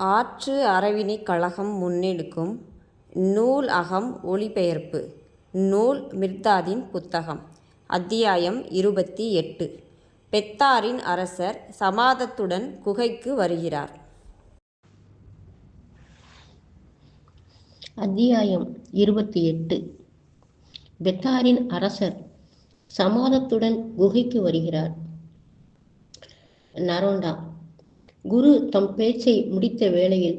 ஆற்று அறவினைக் கழகம் முன்னெடுக்கும் நூல் அகம் ஒளிபெயர்ப்பு நூல் மிர்தாதின் புத்தகம் அத்தியாயம் இருபத்தி எட்டு. பெத்தாரின் அரசர் சமாதத்துடன் குகைக்கு வருகிறார். அத்தியாயம் இருபத்தி எட்டு. பெத்தாரின் அரசர் சமாதத்துடன் குகைக்கு வருகிறார். நரோண்டா குரு தம் பேச்சை முடித்த வேளையில்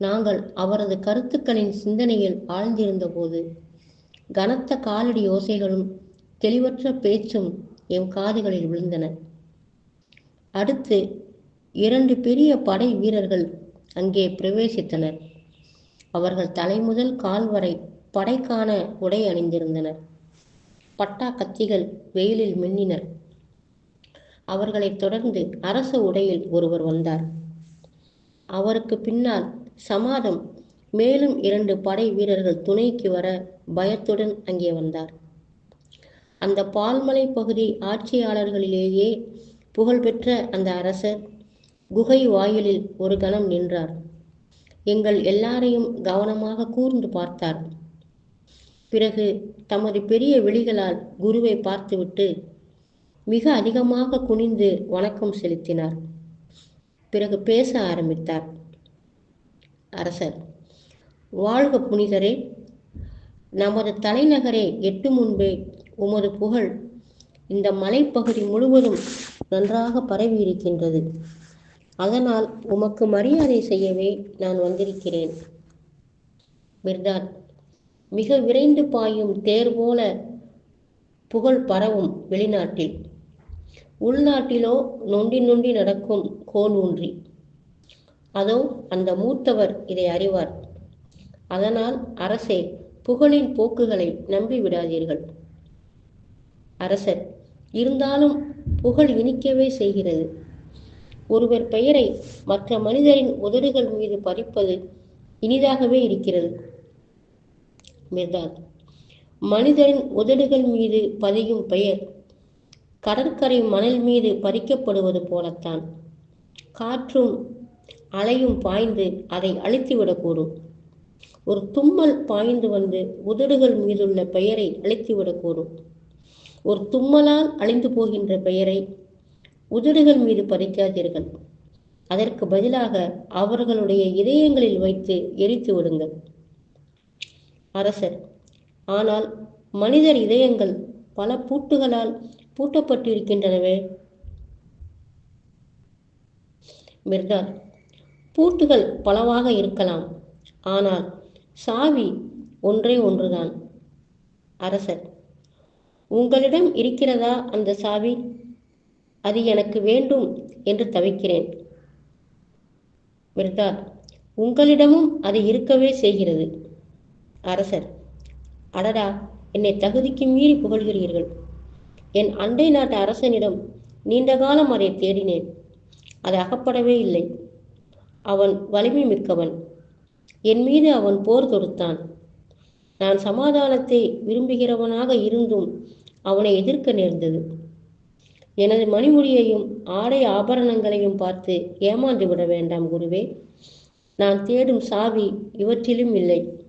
நாங்கள் அவரது கருத்துக்களின் சிந்தனையில் ஆழ்ந்திருந்தபோது கனத்த காலடி ஓசைகளும் தெளிவற்ற பேச்சும் எம் காதுகளில் விழுந்தன. அடுத்து இரண்டு பெரிய படை வீரர்கள் அங்கே பிரவேசித்தனர். அவர்கள் தலைமுதல் கால் வரை படைக்கான உடை அணிந்திருந்தனர். பட்டா கத்திகள் வெயிலில் மின்னினர். அவர்களைத் தொடர்ந்து அரச உடையில் ஒருவர் வந்தார். அவருக்கு பின்னால் சமாதம் மேலும் இரண்டு படை வீரர்கள் துணைக்கு வர பயத்துடன் அங்கே வந்தார். அந்த பால்மலை பகுதி ஆட்சியாளர்களிலேயே புகழ்பெற்ற அந்த அரசர் குகை வாயிலில் ஒரு கணம் நின்றார். எங்கள் எல்லாரையும் கவனமாக கூர்ந்து பார்த்தார். பிறகு தமது பெரிய விழிகளால் குருவை பார்த்துவிட்டு மிக அதிகமாக குனிந்து வணக்கம் செலுத்தினார். பிறகு பேச ஆரம்பித்தார். அரசர் வாழ்க புனிதரே! நமது தலைநகரே எட்டு முன்பே உமது புகழ் இந்த மலைப்பகுதி முழுவதும் நன்றாக பரவி இருக்கின்றது அதனால் உமக்கு மரியாதை செய்யவே நான் வந்திருக்கிறேன். மிர்தார் மிக விரைந்து பாயும் தேர் போல புகழ் பரவும் வெளிநாட்டில் உள்நாட்டிலோ நொண்டி நொண்டி நடக்கும் கோல் ஊன்றி. அதோ அந்த மூத்தவர் இதை அறிவார். அதனால் அரசே புகழின் போக்குகளை நம்பி விடாதீர்கள் அரசர் இருந்தாலும் புகழ் இனிக்கவே செய்கிறது. ஒருவர் பெயரை மற்ற மனிதரின் உதடுகள் மீது பதிப்பது இனிதாகவே இருக்கிறது. மிர்தாத் மனிதரின் உதடுகள் மீது பதியும் பெயர் கடற்கரை மணல் மீது பறிக்கப்படுவது போலத்தான். காற்றும் அலையும் பாய்ந்து அதை அழித்துவிடக்கூடும். ஒரு தும்மல் பாய்ந்து வந்து உதடுகள் மீதுள்ள பெயரை அழித்துவிடக்கூடும். ஒரு தும்மலால் அழிந்து போகின்ற பெயரை உதடுகள் மீது பறிக்காதீர்கள். அதற்கு பதிலாக அவர்களுடைய இதயங்களில் வைத்து எரித்து விடுங்கள். அரசர் ஆனால் மனிதர் இதயங்கள் பல பூட்டுகளால் பூட்டப்பட்டிருக்கின்றனவே. மிர்தார் பூட்டுகள் பலவாக இருக்கலாம். ஆனால் சாவி ஒன்றே ஒன்றுதான். அரசர் உங்களிடம் இருக்கிறதா அந்த சாவி? அது எனக்கு வேண்டும் என்று தவிக்கிறேன். மிர்தார் உங்களிடமும் அது இருக்கவே செய்கிறது. அரசர் அடடா என்னை தகுதிக்கு மீறி புகழ்கிறீர்கள். என் அண்டை நாட்டு அரசனிடம் நீண்ட காலம் அதை தேடினேன். அது அகப்படவே இல்லை. அவன் வலிமை மிக்கவன். என் மீது அவன் போர் தொடுத்தான். நான் சமாதானத்தை விரும்புகிறவனாக இருந்தும் அவனை எதிர்க்க நேர்ந்தது. எனது மணிமுடியையும் ஆடை ஆபரணங்களையும் பார்த்து ஏமாந்து விட வேண்டாம் குருவே. நான் தேடும் சாவி இவற்றிலும் இல்லை.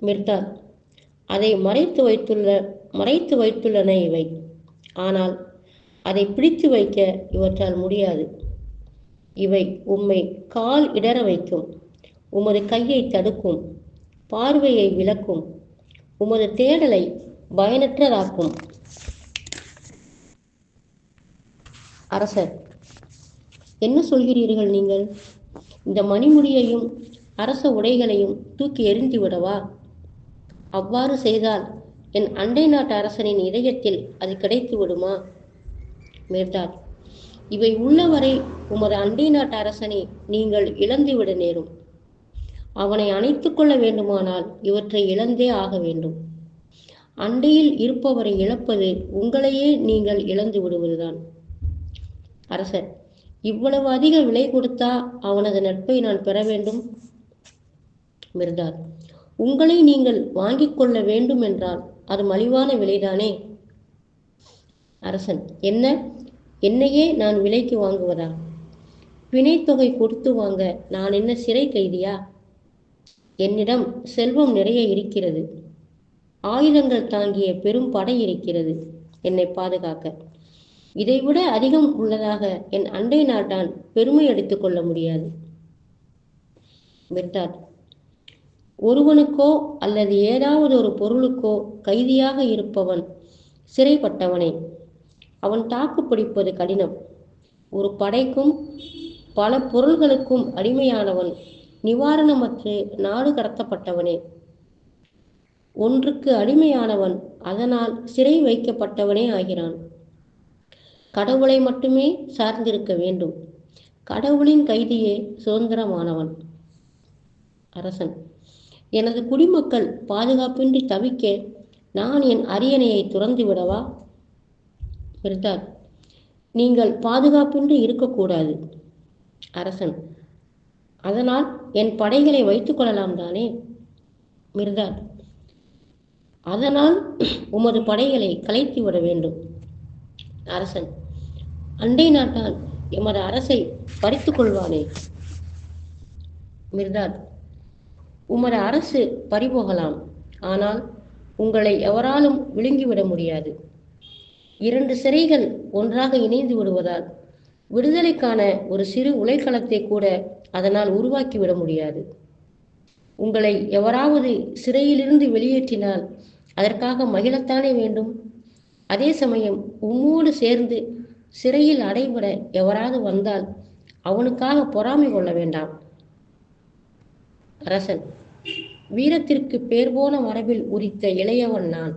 மிர்தா அதை மறைத்து வைத்துள்ள மறைத்து வைத்துள்ளன இவை. ஆனால் அதை பிடித்து வைக்க இவற்றால் முடியாது. இவை உம்மை கால் இடற வைக்கும் உமது கையை தடுக்கும் பார்வையை விளக்கும் உமது தேடலை பயனற்றதாக்கும். அரசர் என்ன சொல்கிறீர்கள் நீங்கள்? இந்த மணிமுடியையும் அரச உடைகளையும் தூக்கி எறிந்து விடவா அவ்வாறு செய்தால் என் அண்டை நாட்டு அரசனின் இதயத்தில் அது கிடைத்து விடுமா? மேர்தால் இவை உள்ளவரை உமது அண்டை நாட்டு அரசனை நீங்கள் இழந்துவிட நேரும். அவனை அணைத்து கொள்ள வேண்டுமானால் இவற்றை இழந்தே ஆக வேண்டும். அண்டையில் இருப்பவரை இழப்பது உங்களையே நீங்கள் இழந்து விடுவதுதான். அரசர் இவ்வளவு அதிக விலை கொடுத்தா அவனது நட்பை நான் பெற வேண்டும்? மிர்தார் உங்களை நீங்கள் வாங்கிக் கொள்ள வேண்டும் என்றால் அது மலிவான விலைதானே? அரசன் என்ன? என்னையே நான் விலைக்கு வாங்குவதா? பிணைத்தொகை கொடுத்து வாங்க நான் என்ன சிறை கைதியா? என்னிடம் செல்வம் நிறைய இருக்கிறது. ஆயுதங்கள் தாங்கிய பெரும் படை இருக்கிறது என்னை பாதுகாக்க. இதைவிட அதிகம் உள்ளதாக என் அண்டை நாட்டான் பெருமை எடுத்துக்கொள்ள முடியாது. மிர்தாத் ஒருவனுக்கோ அல்லது ஏதாவது ஒரு பொருளுக்கோ கைதியாக இருப்பவன் சிறைப்பட்டவனே. அவன் தாக்கு பிடிப்பது கடினம். ஒரு படைக்கும் பல பொருள்களுக்கும் அடிமையானவன் நிவாரணமற்று நாடு கடத்தப்பட்டவனே. ஒன்றுக்கு அடிமையானவன் அதனால் சிறை வைக்கப்பட்டவனே ஆகிறான். கடவுளை மட்டுமே சார்ந்திருக்க வேண்டும். கடவுளின் கைதியே சுதந்திரமானவன். அரசன். எனது குடிமக்கள் பாதுகாப்பின்றி தவிக்க நான் என் அரியணையை துறந்து விடவா? மிர்தாத் நீங்கள் பாதுகாப்பின்றி இருக்கக்கூடாது அரசன். அதனால் என் படைகளை வைத்துக் கொள்ளலாம் தானே? மிர்தார். அதனால் உமது படைகளை கலைத்து விட வேண்டும் அரசன். அண்டை நாட்டால் எமது அரசை பறித்துக் கொள்வானே? மிர்தாத் உமது அரசு பறிபோகலாம். ஆனால் உங்களை எவராலும் விழுங்கிவிட முடியாது. இரண்டு சிறைகள் ஒன்றாக இணைந்து விடுவதால் விடுதலைக்கான ஒரு சிறு உலைக்களத்தை கூட அதனால் உருவாக்கிவிட முடியாது. உங்களை எவராவது சிறையிலிருந்து வெளியேற்றினால் அதற்காக மகிழத்தானே வேண்டும். அதே சமயம் உம்மோடு சேர்ந்து சிறையில் அடைபட எவராவது வந்தால் அவனுக்காக பொறாமை கொள்ள வேண்டாம். அரசன். வீரத்திற்கு பேர் போன மரபில் உரித்த இளையவன் நான்.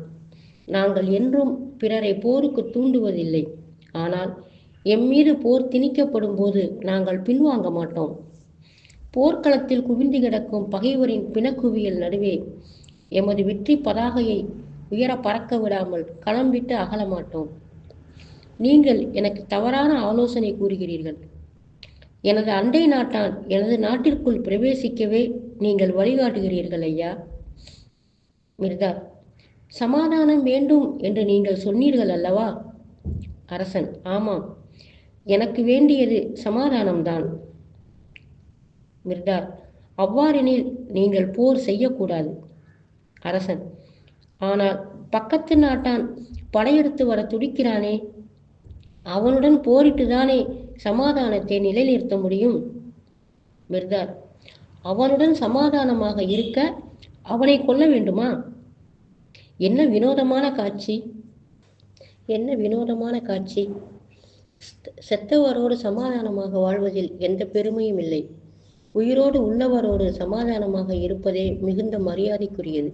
நாங்கள் என்றும் பிறரை போருக்கு தூண்டுவதில்லை. ஆனால் எம் மீது போர் திணிக்கப்படும் போது நாங்கள் பின்வாங்க மாட்டோம். போர்க்களத்தில் குவிந்து கிடக்கும் பகைவரின் பிணக்குவியல் நடுவே எமது வெற்றி பதாகையை உயர பறக்க விடாமல் களம் விட்டு அகலமாட்டோம் நீங்கள் எனக்கு தவறான ஆலோசனை கூறுகிறீர்கள். எனது அண்டை நாட்டான் எனது நாட்டிற்குள் பிரவேசிக்கவே நீங்கள் வழிகாட்டுகிறீர்கள் ஐயா. மிர்தா சமாதானம் வேண்டும் என்று நீங்கள் சொன்னீர்கள் அல்லவா? அரசன் ஆமாம். எனக்கு வேண்டியது சமாதானம்தான். மிர்தார் அவ்வாறெனில் நீங்கள் போர் செய்யக்கூடாது. அரசன் ஆனால் பக்கத்து நாட்டான் படையெடுத்து வர துடிக்கிறானே. அவனுடன் போரிட்டுதானே சமாதானத்தை நிலைநிறுத்த முடியும்? மிர்தார் அவனுடன் சமாதானமாக இருக்க அவனை கொல்ல வேண்டுமா? என்ன வினோதமான காட்சி? என்ன வினோதமான காட்சி? செத்தவரோடு சமாதானமாக வாழ்வதில் எந்த பெருமையும் இல்லை. உயிரோடு உள்ளவரோடு சமாதானமாக இருப்பதே மிகுந்த மரியாதைக்குரியது.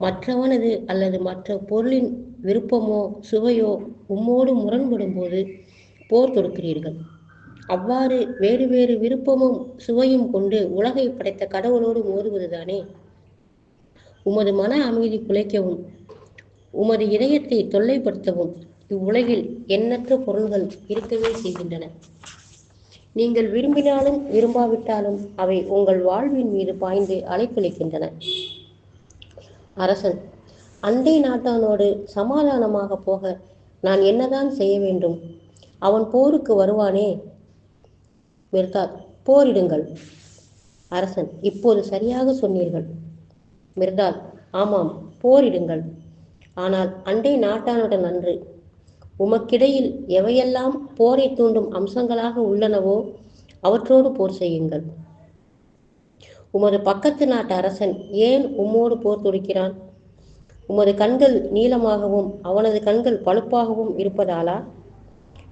மற்றவனது அல்லது மற்ற பொருளின் விருப்பமோ சுவையோ உம்மோடு முரண்படும் போது போர் தொடுக்கிறீர்கள். அவ்வாறு வேறு வேறு விருப்பமும் சுவையும் கொண்டு உலகை படைத்த கடவுளோடு மோதுவதுதானே உமது மன அமைதி குலைக்கவும் உமது இதயத்தை தொல்லைப்படுத்தவும் இவ்வுலகில் எண்ணற்ற பொருள்கள் இருக்கவே செய்கின்றன. நீங்கள் விரும்பினாலும் விரும்பாவிட்டாலும் அவை உங்கள் வாழ்வின் மீது பாய்ந்து அலைக்குலைக்கின்றன அரசன் அண்டை நாட்டானோடு சமாதானமாக போக நான் என்னதான் செய்ய வேண்டும்? அவன் போருக்கு வருவானே? மிர்தாத் போரிடுங்கள். அரசன் இப்போது சரியாக சொன்னீர்கள். மிர்தால் ஆமாம் போரிடுங்கள். ஆனால் அண்டை நாட்டானுடன் அன்று உமக்கிடையில் எவையெல்லாம் போரை தூண்டும் அம்சங்களாக உள்ளனவோ அவற்றோடு போர் செய்யுங்கள். உமது பக்கத்து நாட்டு அரசன் ஏன் உம்மோடு போர் தொடுக்கிறான்? உமது கண்கள் நீளமாகவும் அவனது கண்கள் பழுப்பாகவும் இருப்பதாலா?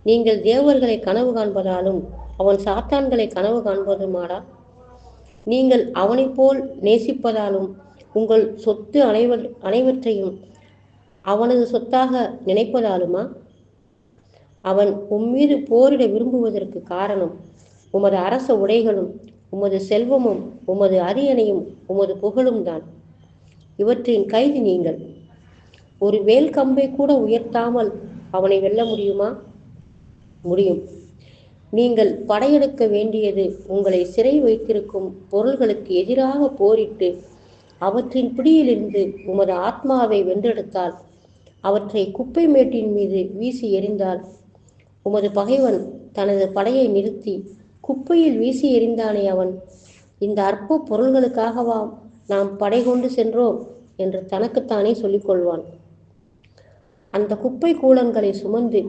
நீங்கள் தேவர்களை கனவு காண்பதாலும் அவன் சாத்தான்களை கனவு காண்பதுமாடா? நீங்கள் அவனைப் போல் நேசிப்பதாலும் உங்கள் சொத்து அனைவ அனைவற்றையும் அவனது சொத்தாக நினைப்பதாலுமா? அவன் உம்மீது போரிட விரும்புவதற்கு காரணம் உமது அரச உடைகளும் உமது செல்வமும் உமது அரியணையும் உமது புகழும் தான். இவற்றின் கைது நீங்கள். ஒரு வேல் கம்பை கூட உயர்த்தாமல் அவனை வெல்ல முடியுமா? முடியும். நீங்கள் படையெடுக்க வேண்டியது உங்களை சிறை வைத்திருக்கும் பொருள்களுக்கு எதிராக போரிட்டு அவற்றின் பிடியிலிருந்து உமது ஆத்மாவை வென்றெடுத்தால் அவற்றை குப்பை மேட்டின் மீது வீசி எறிந்தால் உமது பகைவன் தனது படையை நிறுத்தி குப்பையில் வீசி எறிந்தானே அவன். இந்த அற்ப பொருள்களுக்காகவா நாம் படை கொண்டு சென்றோம் என்று தனக்குத்தானே சொல்லிக்கொள்வான். அந்த குப்பை கூலங்களை சுமந்து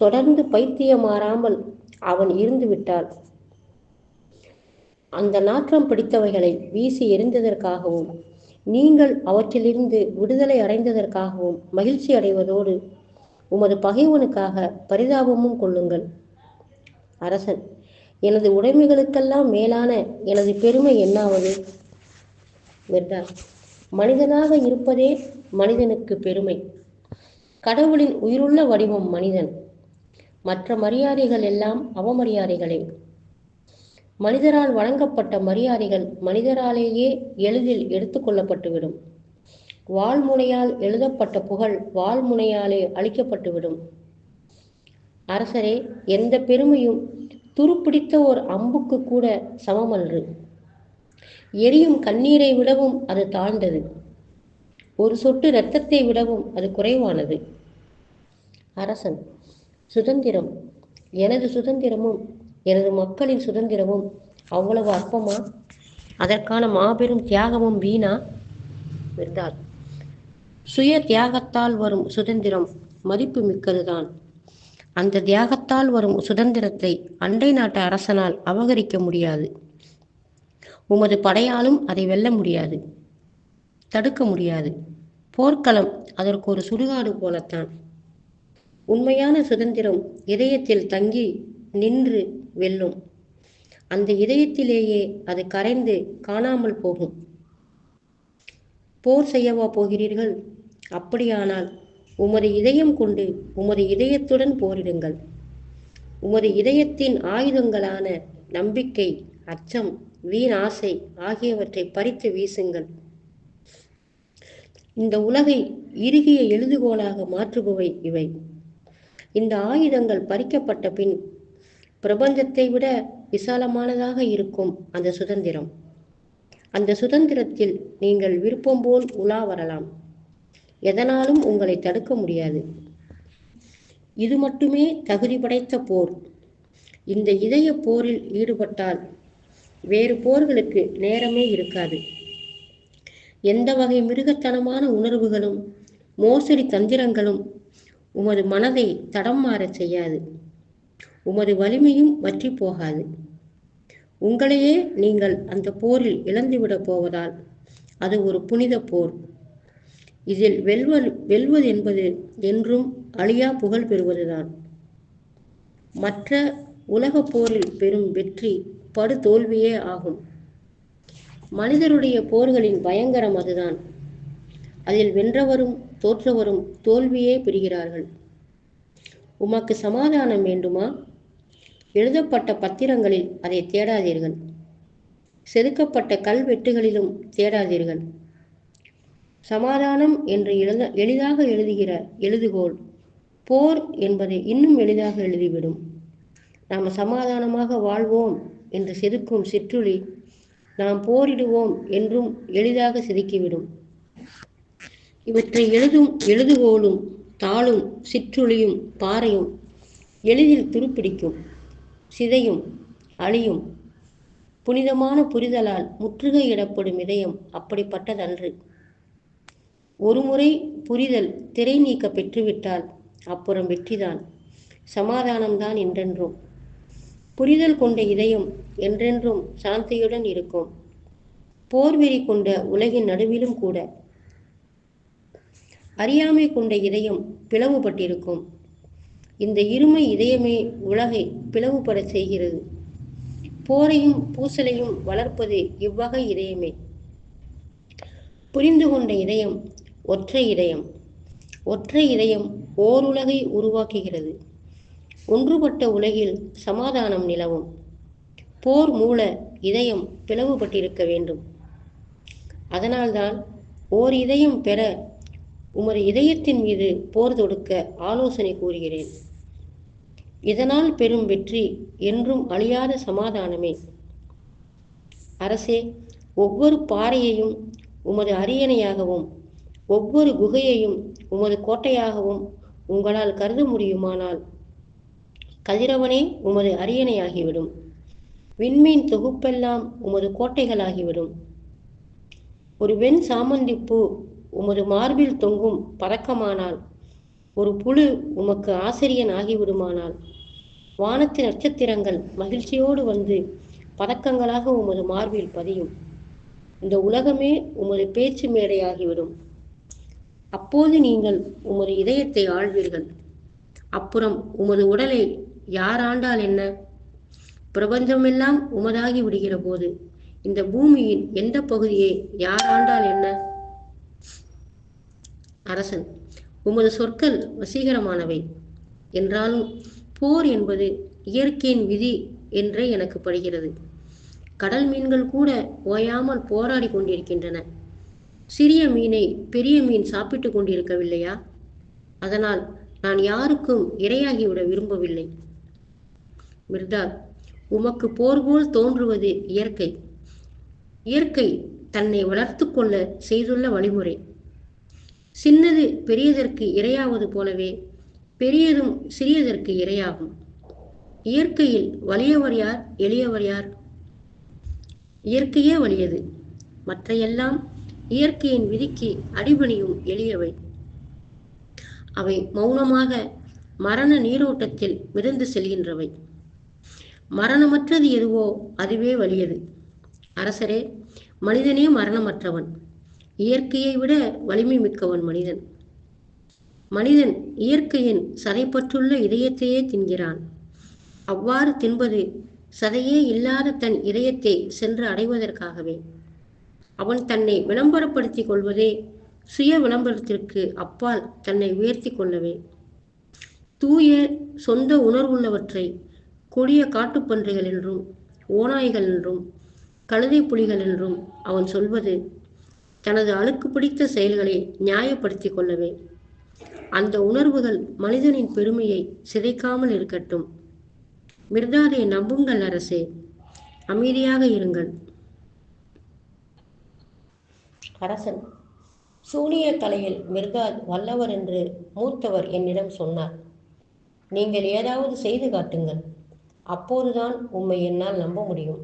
தொடர்ந்து பைத்தியம் மாறாமல் அவன் இருந்து விட்டால் அந்த நாற்றம் பிடித்தவைகளை வீசி எறிந்ததற்காகவும் நீங்கள் அவற்றிலிருந்து விடுதலை அடைந்ததற்காகவும் மகிழ்ச்சி அடைவதோடு உமது பகைவனுக்காக பரிதாபமும் கொள்ளுங்கள். அரசன் எனது உடைமைகளுக்கெல்லாம் மேலான எனது பெருமை என்னாவது? வென்றார் மனிதனாக இருப்பதே மனிதனுக்கு பெருமை. கடவுளின் உயிருள்ள வடிவம் மனிதன். மற்ற மரியாதைகள் எல்லாம் அவமரியாதைகளே. மனிதரால் வழங்கப்பட்ட மரியாதைகள் மனிதராலேயே எளிதில் எடுத்துக்கொள்ளப்பட்டுவிடும் வாழ்முனையால் எழுதப்பட்ட புகழ் வாழ்முனையாலே அளிக்கப்பட்டுவிடும். அரசரே எந்த பெருமையும் துருப்பிடித்த ஓர் அம்புக்கு கூட சமமன்று. எரியும் கண்ணீரை விடவும் அது தாழ்ந்தது. ஒரு சொட்டு இரத்தத்தை விடவும் அது குறைவானது. அரசன் சுதந்திரம். எனது சுதந்திரமும் எனது மக்களின் சுதந்திரமும் அவ்வளவு அற்பமா? அதற்கான மாபெரும் தியாகமும் வீணா? இருந்தார் சுய தியாகத்தால் வரும் சுதந்திரம் மதிப்பு மிக்கதுதான். அந்த தியாகத்தால் வரும் சுதந்திரத்தை அண்டை நாட்டு அரசனால் அபகரிக்க முடியாது. உமது படையாலும் அதை வெல்ல முடியாது. தடுக்க முடியாது. போர்க்களம் அதற்கு ஒரு சுடுகாடு போலத்தான். உண்மையான சுதந்திரம் இதயத்தில் தங்கி நின்று வெல்லும். அந்த இதயத்திலேயே அது கரைந்து காணாமல் போகும். போர் செய்யவா போகிறீர்கள்? அப்படியானால் உமது இதயம் கொண்டு உமது இதயத்துடன் போரிடுங்கள். உமது இதயத்தின் ஆயுதங்களான நம்பிக்கை அச்சம் வீண் ஆசை ஆகியவற்றை பறித்து வீசுங்கள். இந்த உலகை இறுகிய எழுதுகோலாக மாற்றுபவை இவை. இந்த ஆயுதங்கள் பறிக்கப்பட்ட பின் பிரபஞ்சத்தை விட விசாலமானதாக இருக்கும் அந்த சுதந்திரம். அந்த சுதந்திரத்தில் நீங்கள் விருப்பம் போல் உலா வரலாம். எதனாலும் உங்களை தடுக்க முடியாது. இது மட்டுமே தகுதி படைத்த போர். இந்த இதய போரில் ஈடுபட்டால் வேறு போர்களுக்கு நேரமே இருக்காது. எந்த வகை மிருகத்தனமான உணர்வுகளும் மோசடி தந்திரங்களும் உமது மனதை தடம் மாறச் செய்யாது. உமது வலிமையும் வற்றி போகாது. உங்களையே நீங்கள் அந்த போரில் இழந்துவிடப் போவதால் அது ஒரு புனித போர். இதில் வெல்வது வெல்வது என்பது என்றும் அழியா புகழ் பெறுவதுதான். மற்ற உலக போரில் பெறும் வெற்றி படு தோல்வியே ஆகும். மனிதருடைய போர்களின் பயங்கரம் அதுதான். அதில் வென்றவரும் தோற்றவரும் தோல்வியே பெறுகிறார்கள் உமக்கு சமாதானம் வேண்டுமா? எழுதப்பட்ட பத்திரங்களில் அதை தேடாதீர்கள். செதுக்கப்பட்ட கல்வெட்டுகளிலும் தேடாதீர்கள். சமாதானம் என்று எழுத எளிதாக எழுதுகிற எழுதுகோள். போர் என்பதை இன்னும் எளிதாக எழுதிவிடும். நாம் சமாதானமாக வாழ்வோம் என்று செதுக்கும் சிற்றுளி நாம் போரிடுவோம் என்றும் எளிதாக செதுக்கிவிடும். இவற்றை எழுதும் எழுதுகோலும் தாளும் சிற்றுளியும் பாறையும் எளிதில் துருப்பிடிக்கும். சிதையும் அழியும். புனிதமான புரிதலால் முற்றுகையிடப்படும் இதயம் அப்படிப்பட்டதன்று. ஒருமுறை புரிதல் திரை நீக்க பெற்றுவிட்டால் அப்புறம் வெற்றிதான். சமாதானம்தான் என்றென்றும். புரிதல் கொண்ட இதயம் என்றென்றும் சாந்தியுடன் இருக்கும். போர்வெறி கொண்ட உலகின் நடுவிலும் கூட அறியாமை கொண்ட இதயம் பிளவுபட்டிருக்கும். இந்த இருமை இதயமே உலகை பிளவுபட செய்கிறது. போரையும் பூசலையும் வளர்ப்பது இவ்வகை இதயமே. புரிந்து கொண்ட இதயம் ஒற்றை இதயம். ஒற்றை இதயம் ஓருலகை உருவாக்குகிறது. ஒன்றுபட்ட உலகில் சமாதானம் நிலவும். போர் மூல இதயம் பிளவுபட்டிருக்க வேண்டும். அதனால்தான் ஓர் இதயம் பெற உமது இதயத்தின் மீது போர் தொடுக்க ஆலோசனை கூறுகிறேன். இதனால் பெறும் வெற்றி என்றும் அழியாத சமாதானமே. அரசே ஒவ்வொரு பாறையையும் உமது அரியணையாகவும் ஒவ்வொரு குகையையும் உமது கோட்டையாகவும் உங்களால் கருத முடியுமானால் கதிரவனே உமது அரியணையாகிவிடும். விண்மீன் தொகுப்பெல்லாம் உமது கோட்டைகளாகிவிடும். ஒரு வெண் சாமந்திப்பூ உமது மார்பில் தொங்கும் பதக்கமானால் ஒரு புழு உமக்கு ஆசிரியன் ஆகிவிடுமானால் வானத்து நட்சத்திரங்கள் மகிழ்ச்சியோடு வந்து பதக்கங்களாக உமது மார்பில் பதியும். இந்த உலகமே உமது பேச்சு மேடையாகிவிடும். அப்போது நீங்கள் உமது இதயத்தை ஆழ்வீர்கள் அப்புறம் உமது உடலை யார் ஆண்டால் என்ன? பிரபஞ்சமெல்லாம் உமதாகி விடுகிற போது இந்த பூமியின் எந்த பகுதியை யார் ஆண்டால் என்ன? அரசன் உமது சொற்கள் வசீகரமானவை. என்றாலும் போர் என்பது இயற்கையின் விதி என்றே எனக்கு படுகிறது. கடல் மீன்கள் கூட ஓயாமல் போராடி கொண்டிருக்கின்றன. சிறிய மீனை பெரிய மீன் சாப்பிட்டு கொண்டிருக்கவில்லையா? அதனால் நான் யாருக்கும் இரையாகிவிட விரும்பவில்லை. மிர்தால் உமக்கு போர் போல் தோன்றுவது இயற்கை. இயற்கை தன்னை வளர்த்து கொள்ள செய்துள்ள வழிமுறை. சின்னது பெரியதற்கு இரையாவது போலவே பெரியதும் சிறியதற்கு இரையாகும். இயற்கையில் வலியவர் யார்? எளியவர் யார்? இயற்கையே வலியது. மற்றையெல்லாம் இயற்கையின் விதிக்கு அடிபணியும் எளியவை. அவை மௌனமாக மரண நீரோட்டத்தில் மிதந்து செல்கின்றவை. மரணமற்றது எதுவோ அதுவே வலியது. அரசரே மனிதனே மரணமற்றவன். இயற்கையை விட வலிமை மிக்கவன் மனிதன். மனிதன் இயற்கையின் சதைப்பற்றுள்ள இதயத்தையே தின்கிறான். அவ்வாறு தின்பது சதையே இல்லாத தன் இதயத்தை சென்று அடைவதற்காகவே. அவன் தன்னை விளம்பரப்படுத்திக் கொள்வதே சுய விளம்பரத்திற்கு அப்பால் தன்னை உயர்த்தி கொள்ளவே. தூய சொந்த உணர்வுள்ளவற்றை கொடிய காட்டுப்பன்றிகள் என்றும் ஓநாய்கள் என்றும் கழுதை புலிகள் என்றும் அவன் சொல்வது தனது அழுக்கு பிடித்த செயல்களை நியாயப்படுத்திக் கொள்ளவே. அந்த உணர்வுகள் மனிதனின் பெருமையை சிதைக்காமல் இருக்கட்டும். மிர்தாதை நம்புங்கள் அரசே. அமைதியாக இருங்கள். அரசன் சூனிய கலையில் மிர்தாத் வல்லவர் என்று மூத்தவர் என்னிடம் சொன்னார். நீங்கள் ஏதாவது செய்து காட்டுங்கள். அப்போதுதான் உம்மை என்னால் நம்ப முடியும்.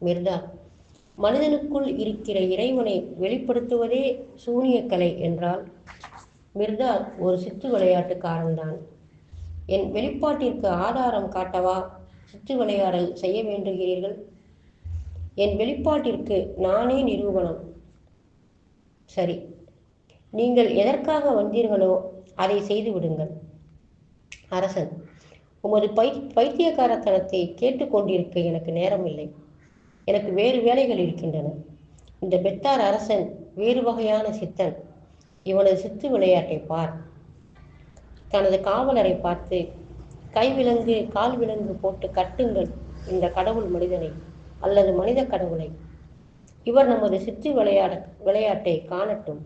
மிர்தாத் மனிதனுக்குள் இருக்கிற இறைவனை வெளிப்படுத்துவதே சூனியக்கலை என்றால் மிர்தாத் ஒரு சித்து விளையாட்டுக்காரன்தான். என் வெளிப்பாட்டிற்கு ஆதாரம் காட்டவா? சித்து விளையாடல் செய்ய வேண்டுகிறீர்கள்? என் வெளிப்பாட்டிற்கு நானே நிரூபணம். சரி நீங்கள் எதற்காக வந்தீர்களோ அதை செய்து விடுங்கள். அரசன் உமது பை பைத்தியக்காரத்தனத்தை கேட்டுக்கொண்டிருக்க எனக்கு நேரம் இல்லை எனக்கு வேறு வேலைகள் இருக்கின்றன. இந்த பெத்தார் அரசன் வேறு வகையான சித்தன். இவனது சித்து விளையாட்டை பார். தனது காவலரை பார்த்து கைவிலங்கு கால் விலங்கு போட்டு கட்டுங்கள் இந்த கடவுள் மனிதனை அல்லது மனித கடவுளை. இவர் நமது சித்து விளையாட விளையாட்டை காணட்டும்.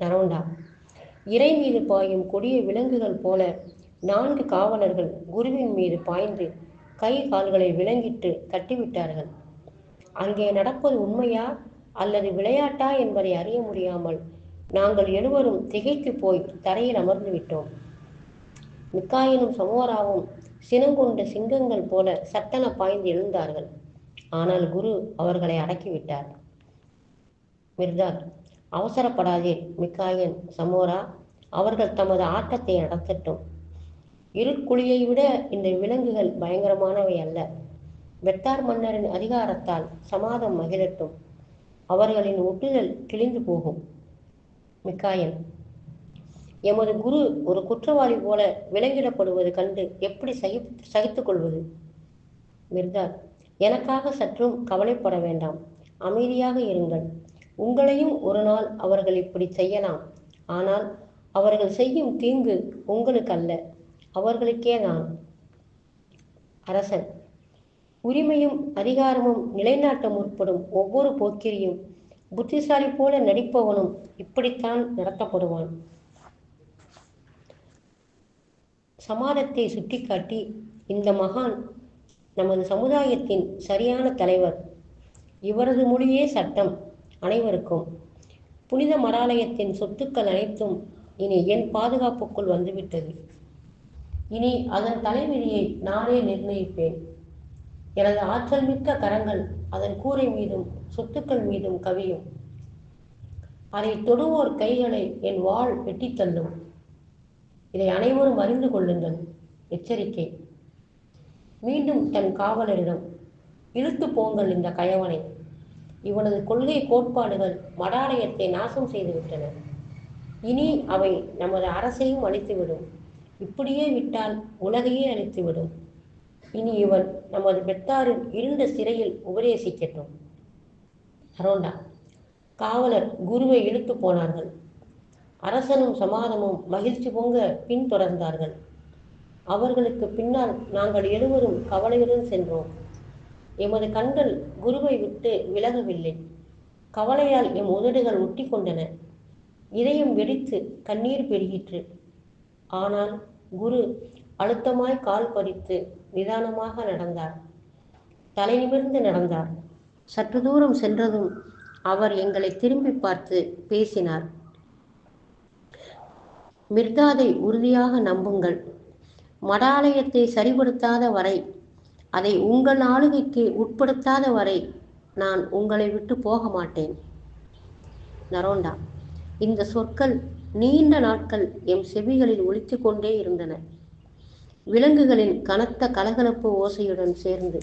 நரோண்டா இறை மீது பாயும் கொடிய விலங்குகள் போல நான்கு காவலர்கள் குருவின் மீது பாய்ந்து கை கால்களை விளங்கிட்டு கட்டிவிட்டார்கள். அங்கே நடப்பது உண்மையா அல்லது விளையாட்டா என்பதை அறிய முடியாமல் நாங்கள் எழுவரும் திகைத்து போய் தரையில் அமர்ந்து விட்டோம். மிக்காயினும் சமோராவும் சினங்கொண்ட சிங்கங்கள் போல சட்டன பாய்ந்து எழுந்தார்கள். ஆனால் குரு அவர்களை அடக்கிவிட்டார். மிர்தாக் அவசரப்படாதே மிக்காயன் சமோரா. அவர்கள் தமது ஆட்டத்தை நடத்தட்டும். இருட்குழியை விட இந்த விலங்குகள் பயங்கரமானவை அல்ல. வெட்டார் மன்னரின் அதிகாரத்தால் சமாதம் மகிழட்டும். அவர்களின் ஒட்டுதல் கிழிந்து போகும். மிக்காயன் எமது குரு ஒரு குற்றவாளி போல விலங்கிடப்படுவது கண்டு எப்படி சகி சகித்துக் கொள்வது? மிர்தார் எனக்காக சற்றும் கவலைப்பட வேண்டாம். அமைதியாக இருங்கள். உங்களையும் ஒரு நாள் அவர்கள் இப்படி செய்யலாம். ஆனால் அவர்கள் செய்யும் தீங்கு உங்களுக்கு அல்ல. அவர்களுக்கே நான் அரசன். உரிமையும் அதிகாரமும் நிலைநாட்ட முற்படும் ஒவ்வொரு போக்கிரியும் புத்திசாலி போல நடிப்பவனும் இப்படித்தான் நடத்தப்படுவான். சமாதத்தை சுட்டிக்காட்டி இந்த மகான் நமது சமுதாயத்தின் சரியான தலைவர். இவரது மொழியே சட்டம் அனைவருக்கும். புனித மடாலயத்தின் சொத்துக்கள் அனைத்தும் இனி என் பாதுகாப்புக்குள் வந்துவிட்டது. இனி அதன் தலைவிதியை நானே நிர்ணயிப்பேன். எனது ஆற்றல் மிக்க கரங்கள் அதன் கூரை மீதும் சொத்துக்கள் மீதும் கவியும். அதை தொடுவோர் கைகளை என் வாள் வெட்டித்தள்ளும் இதை அனைவரும் அறிந்து கொள்ளுங்கள். எச்சரிக்கை. மீண்டும் தன் காவலரிடம் இழுத்து போங்கள் இந்த கயவனை. இவனது கொள்கை கோட்பாடுகள் மடாலயத்தை நாசம் செய்துவிட்டன. இனி அவை நமது அரசையும் அழித்துவிடும். இப்படியே விட்டால் உலகையே அழித்துவிடும். இனி இவன் நமது பெத்தாரின் இருண்ட சிறையில் உபதேசிக்கட்டும். அரோண்டா காவலர் குருவை இழுத்து போனார்கள். அரசனும் சமாதமும் மகிழ்ச்சி பொங்க பின்தொடர்ந்தார்கள். அவர்களுக்கு பின்னால் நாங்கள் எழுவரும் கவலையுடன் சென்றோம். எமது கண்கள் குருவை விட்டு விலகவில்லை. கவலையால் எம் உதடுகள் ஒட்டி கொண்டன இதயம் வெடித்து கண்ணீர் பெருகிற்று. ஆனால் குரு அழுத்தமாய் கால் பதித்து நிதானமாக நடந்தார். தலை நிமிர்ந்து நடந்தார். சற்று தூரம் சென்றதும் அவர் எங்களை திரும்பி பார்த்து பேசினார். மிர்தாதை உறுதியாக நம்புங்கள். மடாலயத்தை சரிபடுத்தாத வரை அதை உங்கள் ஆளுகைக்கு உட்படுத்தாத வரை நான் உங்களை விட்டு போக மாட்டேன். நரோண்டா இந்த சொற்கள் நீண்ட நாட்கள் எம் செவிகளில் ஒழித்து கொண்டே இருந்தன. விலங்குகளின் கனத்த கலகலப்பு ஓசையுடன் சேர்ந்து